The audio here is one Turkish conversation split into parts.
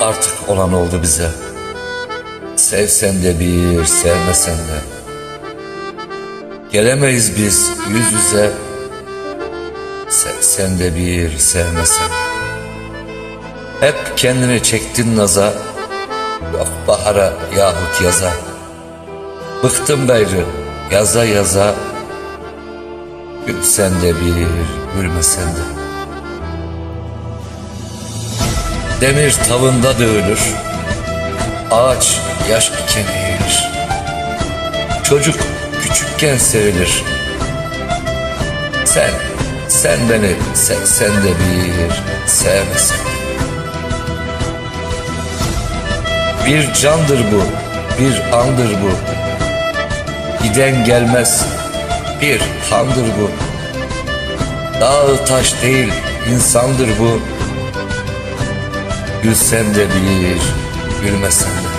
Artık olan oldu bize. Sevsen de bir, sevmesen de. Gelemeyiz biz yüz yüze. Sevsen de bir, sevmesen de. Hep kendini çektin naza. Yok bahara yahut yaza. Bıktım gayrı yaza yaza. Gülsen de bir, gülmesen de. Demir tavında dövülür. Ağaç yaş iken eğilir. Çocuk küçükken sevilir. Sen, sen beni sevsen de bir, sevmesen de. Bir candır bu, bir andır bu. Giden gelmez, bir handır bu. Dağ taş değil, insandır bu. Gülsen de bir, gülmesen de.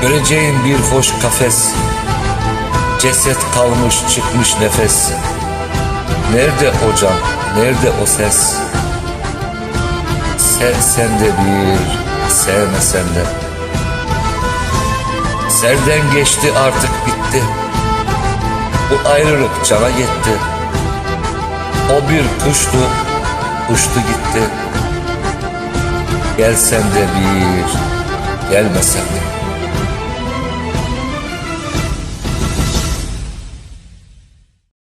Göreceğin bir hoş kafes, ceset kalmış çıkmış nefes. Nerede o can, nerede o ses? Sevsen de bir, sevmesen de. Serden geçti artık bitti. Bu ayrılık cana yetti. O bir kuştu, uçtu gitti. Gelsen de bir, gelmesen de.